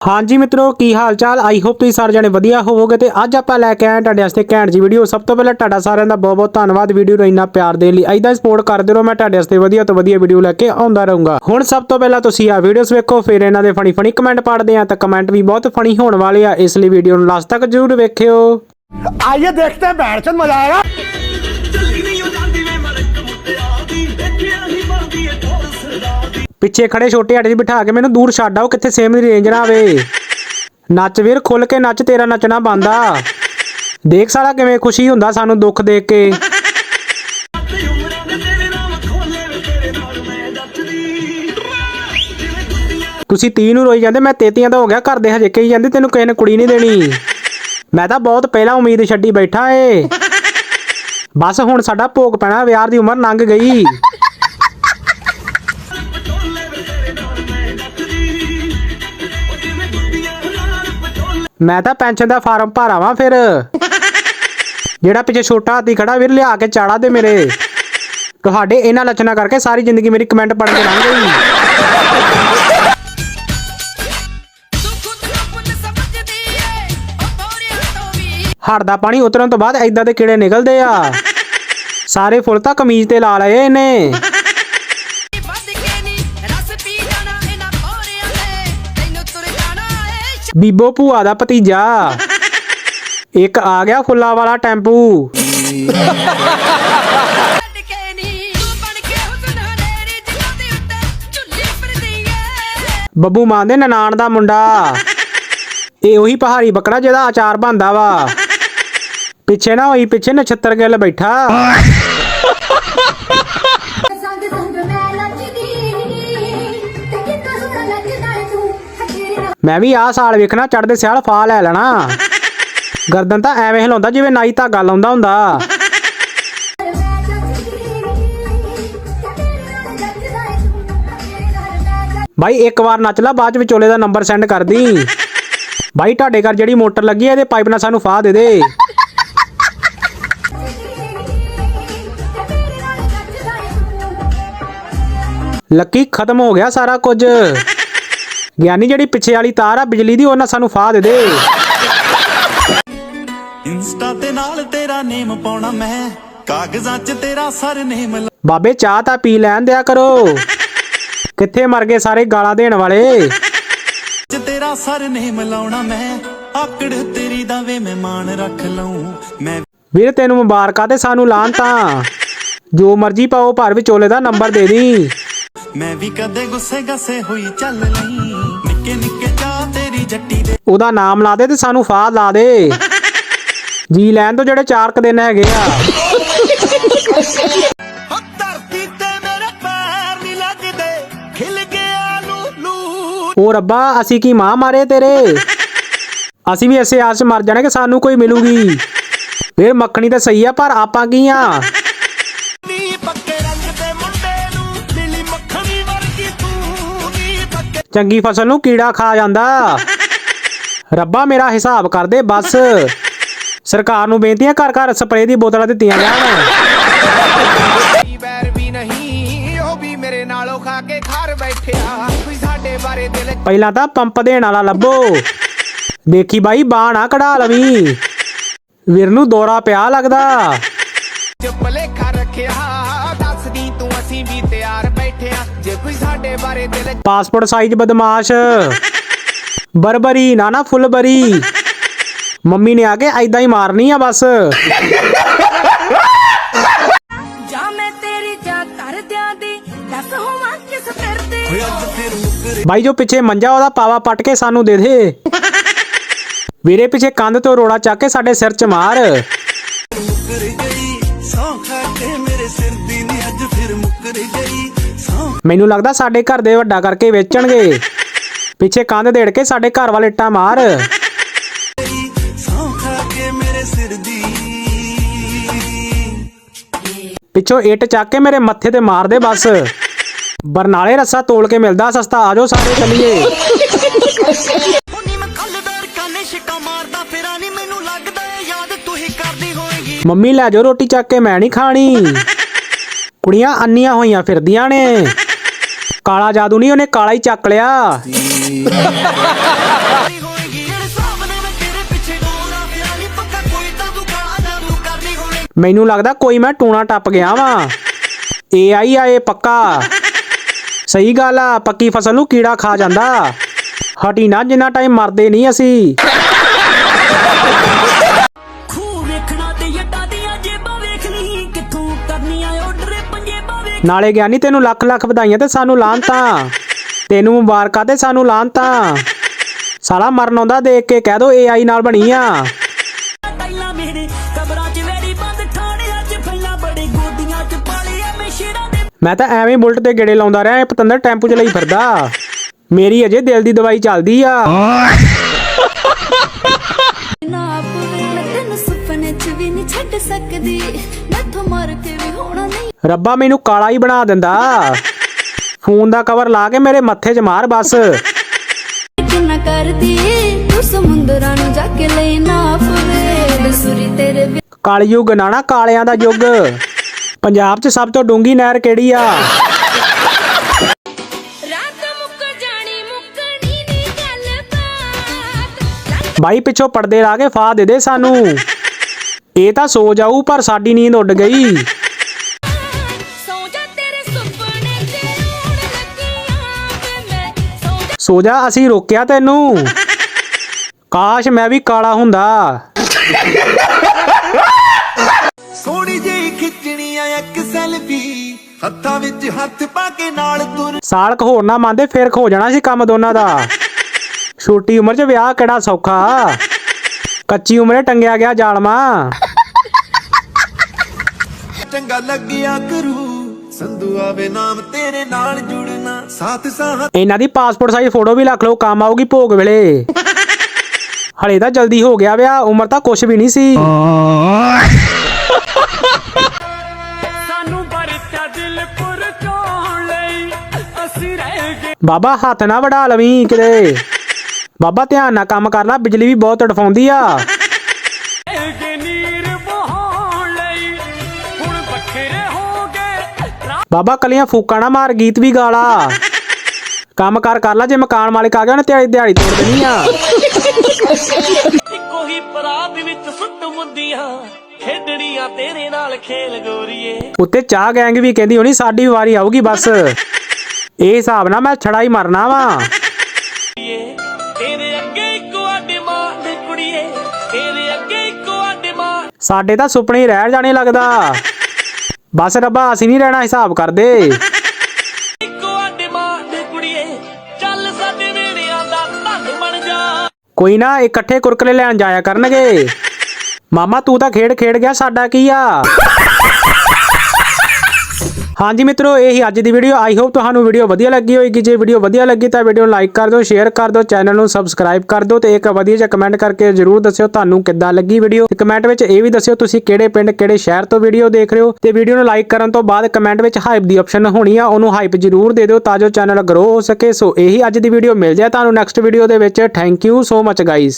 ਹਾਂਜੀ ਮਿੱਤਰੋ, ਕੀ ਹਾਲ ਚਾਲ ਆਈ ਹੋਪ ਤੁਸੀਂ ਸਾਰੇ ਜਣੇ ਵਧੀਆ ਹੋਵੋਗੇ ਤੇ ਅੱਜ ਆਪਾਂ ਲੈ ਕੇ ਆਏ ਤੁਹਾਡੇ ਵਾਸਤੇ ਘੈਂਟ ਜੀ ਵੀਡੀਓ ਸਭ ਤੋਂ ਪਹਿਲਾਂ ਤੁਹਾਡਾ ਸਾਰਿਆਂ ਦਾ ਬਹੁਤ ਬਹੁਤ ਧੰਨਵਾਦ। ਵੀਡੀਓ ਨੂੰ ਇੰਨਾ ਪਿਆਰ ਦੇਣ ਲਈ ਐਦਾਂ ਸਪੋਰਟ ਕਰਦੇ ਰਹੋ। ਮੈਂ ਤੁਹਾਡੇ ਵਾਸਤੇ ਵਧੀਆ ਤੋਂ ਵਧੀਆ ਵੀਡੀਓ ਲੈ ਕੇ ਆਉਂਦਾ ਰਹੂੰਗਾ। ਹੁਣ ਸਭ ਤੋਂ ਪਹਿਲਾਂ ਤੁਸੀਂ ਆ ਵੀਡੀਓਸ ਵੇਖੋ, ਫਿਰ ਇਹਨਾਂ ਦੇ ਫਣੀ ਫਣੀ ਕਮੈਂਟ ਪੜ੍ਹਦੇ ਆ ਤਾਂ ਕਮੈਂਟ ਵੀ ਬਹੁਤ ਫਣੀ ਹੋਣ ਵਾਲੇ ਆ। ਇਸ ਲਈ ਵੀਡੀਓ ਨੂੰ ਲਾਸਟ ਤੱਕ ਜ਼ਰੂਰ ਵੇਖਿਓ। ਆਈਏ ਦੇਖਦੇ ਹਾਂ ਬੈਠ ਚੰਦ, ਮਜ਼ਾ ਆਏਗਾ। ਪਿੱਛੇ ਖੜੇ ਛੋਟੇ ਆੜੇ 'ਚ ਬਿਠਾ ਕੇ ਮੈਨੂੰ ਦੂਰ ਛੱਡ ਆਓ, ਕਿੱਥੇ ਸੇਮ ਦੀ ਰੇਂਜ ਨਾ ਆਵੇ। ਨੱਚ ਵੀਰ, ਖੁੱਲ ਕੇ ਨੱਚ, ਤੇਰਾ ਨੱਚਣਾ ਬੰਦਾ ਦੇਖ ਸਾਲਾ ਕਿਵੇਂ ਖੁਸ਼ੀ ਹੁੰਦਾ ਸਾਨੂੰ ਦੁੱਖ ਦੇਖ ਕੇ। ਤੁਸੀਂ 30 ਨੂੰ ਰੋਈ ਜਾਂਦੇ, ਮੈਂ 33 ਦਾ ਹੋ ਗਿਆ, ਘਰ ਦੇ ਹਜੇ ਕਹੀ ਜਾਂਦੇ, ਤੈਨੂੰ ਕਿਸੇ ਨੇ ਕੁੜੀ ਨਹੀਂ ਦੇਣੀ। ਮੈਂ ਤਾਂ ਬਹੁਤ ਪਹਿਲਾਂ ਉਮੀਦ ਛੱਡੀ ਬੈਠਾ ਏ। ਬਸ ਹੁਣ ਸਾਡਾ ਭੋਗ ਪੈਣਾ, ਵਿਆਹ ਦੀ ਉਮਰ ਲੰਘ ਗਈ। ਮੈਂ ਤਾਂ ਪੈਨਸ਼ਨ ਦਾ ਫਾਰਮ ਭਰਾਵਾਂ ਫਿਰ। ਜਿਹੜਾ ਪਿੱਛੇ ਛੋਟਾ ਹਾਥੀ ਖੜਾ ਵੀਰ, ਲਿਆ ਕੇ ਚਾੜਾ ਦੇ ਮੇਰੇ। ਤੁਹਾਡੇ ਇਹਨਾਂ ਲੱਛਣਾਂ ਕਰਕੇ ਸਾਰੀ ਜ਼ਿੰਦਗੀ ਮੇਰੀ ਕਮੈਂਟ ਪੜ੍ਹ ਕੇ ਲੰਘ ਗਈ। ਹੜ ਦਾ ਪਾਣੀ ਉਤਰਨ ਤੋਂ ਬਾਅਦ ਐਦਾਂ ਦੇ ਕੀੜੇ ਨਿਕਲਦੇ ਆ। ਸਾਰੇ ਫੁੱਲ ਤਾਂ ਕਮੀਜ਼ ਤੇ ਲਾ ਲਏ ਇਹਨੇ। ਬੀਬੋ ਭੂਆ ਦਾ ਭਤੀਜਾ। ਇੱਕ ਆ ਗਿਆ ਫੁੱਲਾਂ ਵਾਲਾ ਟੈਂਪੂ। ਬੱਬੂ ਮਾਨ ਦੇ ਨਨਾਣ ਦਾ ਮੁੰਡਾ। ਇਹ ਉਹੀ ਪਹਾੜੀ ਬੱਕਰਾ ਜਿਹਦਾ ਆਚਾਰ ਬਣਦਾ ਵਾ। ਪਿੱਛੇ ਨਾ ਹੋਈ, ਪਿੱਛੇ ਨਛੱਤਰ ਗਿੱਲ ਬੈਠਾ। ਮੈਂ ਵੀ ਆਹ ਸਾਲ ਵੇਖਣਾ ਚੜਦੇ ਸਿਆਲ ਫਾ ਲੈ ਲੈਣਾ। ਗਰਦਨ ਤਾਂ ਐਵੇਂ ਹਿਲਾਉਂਦਾ ਜਿਵੇਂ ਨਾਈ ਧਾਗਾ ਲਾਉਂਦਾ ਹੁੰਦਾ। ਮੈਂ ਇੱਕ ਵਾਰ ਨੱਚ ਲਾ, ਬਾਅਦ ਵਿਚੋਲੇ ਦਾ ਨੰਬਰ ਸੈਂਡ ਕਰ ਦੀ। ਬਾਈ, ਤੁਹਾਡੇ ਘਰ ਜਿਹੜੀ ਮੋਟਰ ਲੱਗੀ ਹੈ ਇਹਦੇ ਪਾਈਪ ਨਾਲ ਸਾਨੂੰ ਫਾਹ ਦੇ ਦੇ। ਲੱਕੀ, ਖਤਮ ਹੋ ਗਿਆ ਸਾਰਾ ਕੁਝ। ਗਿਆਨੀ ਜਿਹੜੀ ਪਿੱਛੇ ਵਾਲੀ ਤਾਰ ਆ ਬਿਜਲੀ ਦੀ ਉਹਨਾਂ ਸਾਨੂੰ ਫਾਹ ਦੇ ਦੇ। ਇੰਸਟਾ ਤੇ ਨਾਲ ਤੇਰਾ ਨੇਮ ਪਾਉਣਾ ਮੈਂ ਕਾਗਜ਼ਾਂ 'ਚ ਤੇਰਾ ਸਰਨੇਮ ਬਾਬੇ ਚਾਹ ਤਾਂ ਪੀ ਲੈਣ ਦਿਆ ਕਰੋ। ਕਿੱਥੇ ਮਰ ਗਏ ਸਾਰੇ ਗਾਲਾਂ ਦੇਣ ਵਾਲੇ? ਚ ਤੇਰਾ ਸਰਨੇਮ ਲਾਉਣਾ ਮੈਂ ਆਕੜ ਤੇਰੀ ਦਾ ਵੇ ਮਹਿਮਾਨ ਰੱਖ ਲਊ। ਮੈਂ ਵੀਰ ਤੈਨੂੰ ਮੁਬਾਰਕਾਂ ਤੇ ਸਾਨੂੰ ਲਾਣ ਤਾਂ। ਜੋ ਮਰਜ਼ੀ ਪਾਓ ਪਰ ਵਿਚੋਲੇ ਦਾ ਨੰਬਰ ਦੇ ਦੀ। ਮੈਂ ਵੀ ਕਦੇ ਗੁੱਸੇ ਗਸੇ ਹੋਈ ਚੱਲ ਲਈ ਨਿੱਕੇ ਨਿੱਕੇ ਚਾਹ ਤੇਰੀ ਜੱਟੀ ਦੇ। ਉਹਦਾ ਨਾਮ ਲਾ ਦੇ ਤੇ ਸਾਨੂੰ ਫਾਹ ਲਾ ਦੇ। ਜੀ ਲੈਣ ਤੋਂ ਜਿਹੜੇ ਚਾਰ ਕੁ ਦਿਨ ਹੈਗੇ ਆ। ਉਹ ਰੱਬਾ ਅਸੀਂ ਕੀ ਮਾਂ ਮਾਰੇ ਤੇਰੇ? ਅਸੀਂ ਵੀ ਐਸੇ ਆਸ ਮਰ ਜਾਣੇ ਕਿ ਸਾਨੂੰ ਕੋਈ ਮਿਲੂਗੀ। ਫੇਰ ਮੱਖਣੀ ਤਾਂ ਸਹੀ ਆ ਪਰ ਆਪਾਂ ਕੀ ਆ? ਚੰਗੀ ਫਸਲ ਨੂੰ ਕੀੜਾ ਖਾ ਜਾਂਦਾ। ਰੱਬਾ ਮੇਰਾ ਹਿਸਾਬ ਕਰ ਦੇ ਬਸ। ਸਰਕਾਰ ਨੂੰ ਬੇਨਤੀ ਹੈ ਘਰ ਘਰ ਸਪਰੇਅ ਦੀ ਬੋਤਲਾਂ ਦਿੱਤੀਆਂ ਜਾਣ। ਕੀ ਬੈਰ ਵੀ ਨਹੀਂ ਉਹ ਵੀ ਮੇਰੇ ਨਾਲੋਂ ਖਾ ਕੇ ਘਰ ਬੈਠਿਆ। ਕੋਈ ਸਾਡੇ ਬਾਰੇ ਦਿਲ ਪਹਿਲਾਂ ਤਾਂ ਪੰਪ ਦੇਣ ਵਾਲਾ ਲੱਭੋ। ਦੇਖੀ ਬਾਈ ਨਾ ਕਢਾ ਲਵੀਂ। ਵੀਰ ਨੂੰ ਦੌਰਾ ਪਿਆ ਲੱਗਦਾ। ਪਾਸਪੋਰਟ ਸਾਈਜ਼ ਬਦਮਾਸ਼। ਬਰਬਰੀ ਨਾ ਨਾ ਫੁੱਲਬਰੀ। ਮੰਮੀ ਨੇ ਆ ਕੇ ਐਦਾਂ ਹੀ ਮਾਰਨੀ ਆ ਬਸ। ਜਾਂ ਮੈਂ ਤੇਰੀ ਜਾਂ ਘਰਦਿਆਂ ਦੀ ਦੱਸ ਹੋਵਾਂ ਕਿਸ ਫਿਰਦੀ ਬਾਈ ਜੋ ਪਿੱਛੇ ਮੰਜਾ ਉਹਦਾ ਪਾਵਾ ਪੱਟ ਕੇ ਸਾਨੂੰ ਦੇ ਦੇ। ਵੀਰੇ ਪਿੱਛੇ ਕੰਧ ਤੋਂ ਰੋੜਾ ਚੱਕ ਕੇ ਸਾਡੇ ਸਿਰ 'ਚ ਮਾਰ। ਮੁੱਕਰ ਗਈ ਸੌਂ ਖਾ ਕੇ ਮੇਰੇ ਸਿਰ ਦੀ ਨੀ ਅੱਜ ਫਿਰ ਮੁੱਕਰ ਗਈ। ਸੌਂ ਮੈਨੂੰ ਲੱਗਦਾ ਸਾਡੇ ਘਰ ਦੇ ਵੱਡਾ ਕਰਕੇ ਵੇਚਣਗੇ। ਪਿੱਛੇ ਕੰਧ ਦੇੜ ਕੇ ਸਾਡੇ ਘਰ ਵਾਲੇ ਇੱਟਾਂ ਮਾਰ। ਪਿੱਛੋਂ ਇੱਟ ਚੱਕ ਕੇ ਮੇਰੇ ਮੱਥੇ ਤੇ ਮਾਰ ਦੇ ਬਸ। ਬਰਨਾਲੇ ਰੱਸਾ ਤੋਲ ਕੇ ਮਿਲਦਾ, ਸਸਤਾ ਆਜੋ ਸਾਰੇ ਚੱਲੀਏ। ਲੱਗਦਾ ਮੰਮੀ ਲੈ ਜਾਓ ਰੋਟੀ ਚੱਕ ਕੇ, ਮੈਂ ਨਹੀਂ ਖਾਣੀ। ਕੁੜੀਆਂ ਅੰਨੀਆਂ ਹੋਈਆਂ ਫਿਰਦੀਆਂ ਨੇ। ਕਾਲਾ ਜਾਦੂ ਨਹੀਂ, ਉਹਨੇ ਕਾਲਾ ਹੀ ਚੱਕ ਲਿਆ। ਮੈਨੂੰ ਲੱਗਦਾ ਕੋਈ ਮੈਂ ਟੂਣਾ ਟੱਪ ਗਿਆ ਵਾਂ। ਆ ਇਹ ਪੱਕਾ। ਸਹੀ ਗੱਲ ਆ, ਪੱਕੀ ਫਸਲ ਨੂੰ ਕੀੜਾ ਖਾ ਜਾਂਦਾ। ਹਟੀ ਨਾ, ਜਿੰਨਾ ਟਾਈਮ ਮਰਦੇ ਨਹੀਂ ਅਸੀਂ। ਖੂ ਵੇਖਣਾ ਤੇ ਯੱਟਾ ਦੀਆਂ ਜੇਬਾਂ ਵੇਖ ਲਈ ਕਿੱਥੋਂ ਕਰਨੀਆਂ ਆਰਡਰ ਨਾਲੇ ਗਿਆਨੀ ਤੈਨੂੰ ਲੱਖ ਲੱਖ ਵਧਾਈਆਂ ਤੇ ਸਾਨੂੰ ਲਾਂਤਾਂ ਤੈਨੂੰ ਮੁਬਾਰਕਾਂ ਤੇ ਸਾਨੂੰ ਲਾਂਤਾਂ ਸਾਲਾ ਮਰਨ ਆਉਂਦਾ ਦੇਖ ਕੇ ਕਹਿ ਦੋ AI ਨਾਲ ਬਣੀ ਆ। ਟਾਈਲਾਂ ਮੇਰੇ ਕਬਰਾਂ 'ਚ ਵੇੜੀ ਬੰਦ ਠਾਣਿਆਂ 'ਚ ਫੱਲਾ ਬੜੇ ਗੋਦੀਆਂ 'ਚ ਪਾਲੇ ਐ ਮੈਂ ਸ਼ੇਰਾਂ ਦੇ ਮੈਂ ਤਾਂ ਐਵੇਂ ਬੁਲਟ ਤੇ ਗੇੜੇ ਲਾਉਂਦਾ ਰਿਹਾ ਇਹ ਪਤੰਦਰ ਟੈਂਪੂ ਚ ਲਈ ਫਿਰਦਾ। ਮੇਰੀ ਅਜੇ ਦਿਲ ਦੀ ਦਵਾਈ ਚੱਲਦੀ ਆ। ਨਾ ਪਵੇ ਮੈਂ ਤੈਨੂੰ ਸੁਪਨੇ ਚ ਵੀ ਨਹੀਂ ਛੱਡ ਸਕਦੀ। ਮੈਥੋਂ ਮਰ ਕੇ ਵੀ ਹੋਣਾ ਨਹੀਂ ਰੱਬਾ ਮੈਨੂੰ ਕਾਲਾ ਹੀ ਬਣਾ ਦਿੰਦਾ। ਫੋਨ ਦਾ ਕਵਰ ਲਾ ਕੇ ਮੇਰੇ ਮੱਥੇ 'ਚ ਮਾਰ ਬਸ। ਕਿੰਨਾ ਕਰਦੀ ਤੂੰ ਸਮੁੰਦਰਾਂ ਨੂੰ ਜਾ ਕੇ ਲੈ ਨਾ ਪਵੇ ਬਸੁਰੀ ਤੇਰੇ ਵੀ ਕਾਲਯੁੱਗ ਨਾ ਨਾ ਕਾਲਿਆਂ ਦਾ ਯੁੱਗ। ਪੰਜਾਬ 'ਚ ਸਭ ਤੋਂ ਡੂੰਗੀ ਨਹਿਰ ਕਿਹੜੀ ਆ? ਬਾਈ ਪਿੱਛੋਂ ਪਰਦੇ ਲਾ ਕੇ ਫਾ ਦੇ ਦੇ ਸਾਨੂੰ। ਇਹ ਤਾਂ ਸੋ ਜਾਊ ਪਰ ਸਾਡੀ ਨੀਂਦ ਉੱਡ ਗਈ। ਸੌ ਜਾ ਅਸੀਂ ਰੋਕਿਆ ਤੈਨੂੰ। ਕਾਸ਼ ਮੈਂ ਵੀ ਕਾਲਾ ਹੁੰਦਾ। ਸੋਹਣੀ ਜਿਹੀ ਖਿੱਚਣੀ ਆ ਇੱਕ ਸੈਲਫੀ। ਹੱਥਾਂ ਵਿੱਚ ਹੱਥ ਪਾ ਕੇ ਨਾਲ ਤੁਰ ਸਾਲਕ ਹੋਰ ਨਾ ਮੰਨਦੇ ਫਿਰ ਖੋ ਜਾਣਾ ਸੀ ਕੰਮ ਦੋਨਾਂ ਦਾ। ਛੋਟੀ ਉਮਰ 'ਚ ਵਿਆਹ ਕਿਹੜਾ ਸੌਖਾ? ਕੱਚੀ ਉਮਰੇ ਟੰਗਿਆ ਗਿਆ ਜਾਲਮਾ। ਚੰਗਾ ਲੱਗਿਆ ਕਰੂ ਸੰਧੂ ਆਵੇ ਨਾਮ ਤੇਰੇ ਨਾਲ ਸਾਹ ਇਹਨਾਂ ਦੀ ਪਾਸਪੋਰਟ ਸਾਈਜ਼ ਫੋਟੋ ਵੀ ਰੱਖ ਲਓ ਕੰਮ ਆਊਗੀ ਭੋਗ ਵੇਲੇ। ਹਲੇ ਤਾਂ ਜਲਦੀ ਹੋ ਗਿਆ ਵਿਆਹ ਉਮਰ ਤਾਂ ਕੁਛ ਵੀ ਨਹੀਂ ਸੀ। ਸਾਨੂੰ ਵਰਤਿਆ ਦਿਲ ਪੁਰਕਾਉਣ ਲਈ ਅਸੀਂ ਰਹਿ ਗਏ। ਬਾਬਾ ਹੱਥ ਨਾ ਵੜਾ ਲਵੀਂ ਕਿਤੇ। ਬਾਬਾ ਧਿਆਨ ਨਾਲ ਕੰਮ ਕਰ ਲੈ ਬਿਜਲੀ ਵੀ ਬਹੁਤ ਤੜਫਾਉਂਦੀ ਆ। ਬਾਬਾ ਕਲੀਆਂ ਫੂਕਾਂ ਨਾ ਮਾਰ ਗੀਤ ਵੀ ਗਾਲਾ ਕੰਮ ਕਰ ਕਰ ਲੈ ਜੇ ਮਕਾਨ ਮਾਲਿਕ ਆ ਗਿਆ ਉਹਨੇ ਦਿਹਾੜੀ ਦਿਹਾੜੀ ਤੋੜ ਦੇਣੀ ਆ। ਇੱਕੋ ਹੀ ਪਰਾਤ ਵਿੱਚ ਸੁੱਟ ਮੁੰਦੀਆਂ ਖੇਡਣੀਆਂ ਤੇਰੇ ਨਾਲ ਖੇਲ ਗੋਰੀਏ। ਉੱਤੇ ਚਾਹ ਗੈਂਗ ਵੀ ਕਹਿੰਦੀ ਹੋਣੀ ਸਾਡੀ ਵਾਰੀ ਆਊਗੀ ਬਸ। ਇਹ ਹਿਸਾਬ ਨਾਲ ਮੈਂ ਛੜਾ ਹੀ ਮਰਨਾ ਵਾ। ਤੇਰੇ ਅੱਗੇ ਇੱਕੋ ਆਡੇ ਮਾਂ ਦੇ ਕੁੜੀਏ ਤੇਰੇ ਅੱਗੇ ਇੱਕੋ ਆਡੇ ਮਾਂ ਸਾਡੇ ਤਾਂ ਸੁਪਨੇ ਹੀ ਰਹਿ ਜਾਣੇ ਲੱਗਦਾ। ਬਸ ਰੱਬਾ ਅਸੀਂ ਨਹੀਂ ਰਹਿਣਾ ਹਿਸਾਬ ਕਰਦੇ। ਕੋਈ ਨਾ ਇਕੱਠੇ ਕੁਰਕਰੇ ਲੈਣ ਜਾਇਆ ਕਰਨਗੇ। ਮਾਮਾ, ਤੂੰ ਤਾਂ ਖੇਡ ਖੇਡ ਗਿਆ, ਸਾਡਾ ਕੀ ਆ? ਹਾਂਜੀ ਮਿੱਤਰੋ, ਇਹੀ ਅੱਜ ਦੀ ਵੀਡੀਓ ਆਈ ਹੋਪ ਤੁਹਾਨੂੰ ਵੀਡੀਓ ਵਧੀਆ ਲੱਗੀ ਹੋਏਗੀ। ਜੇ ਵੀਡੀਓ ਵਧੀਆ ਲੱਗੀ ਤਾਂ ਵੀਡੀਓ ਨੂੰ ਲਾਈਕ ਕਰ ਦਿਓ ਸ਼ੇਅਰ ਕਰ ਦਿਓ ਚੈਨਲ ਨੂੰ ਸਬਸਕ੍ਰਾਈਬ ਕਰ ਦਿਓ ਤੇ ਇੱਕ ਵਧੀਆ ਜਿਹਾ ਕਮੈਂਟ ਕਰਕੇ ਜਰੂਰ ਦੱਸਿਓ ਤੁਹਾਨੂੰ ਕਿੱਦਾਂ ਲੱਗੀ ਵੀਡੀਓ ਤੇ ਕਮੈਂਟ ਵਿੱਚ ਇਹ ਵੀ ਦੱਸਿਓ ਤੁਸੀਂ ਕਿਹੜੇ ਪਿੰਡ, ਕਿਹੜੇ ਸ਼ਹਿਰ ਤੋਂ ਵੀਡੀਓ ਦੇਖ ਰਹੇ ਹੋ। ਤੇ ਵੀਡੀਓ ਨੂੰ ਲਾਈਕ ਕਰਨ ਤੋਂ ਬਾਅਦ ਕਮੈਂਟ ਵਿੱਚ ਹਾਈਪ ਦੀ ਆਪਸ਼ਨ ਹੋਣੀ ਆ, ਉਹਨੂੰ ਹਾਈਪ ਜਰੂਰ ਦੇ ਦਿਓ ਤਾਂ ਜੋ ਚੈਨਲ ਗਰੋ ਹੋ ਸਕੇ। ਸੋ ਇਹੀ ਅੱਜ ਦੀ ਵੀਡੀਓ ਮਿਲ ਜਾਏ ਤੁਹਾਨੂੰ ਨੈਕਸਟ ਵੀਡੀਓ ਦੇ ਵਿੱਚ। Thank you so much guys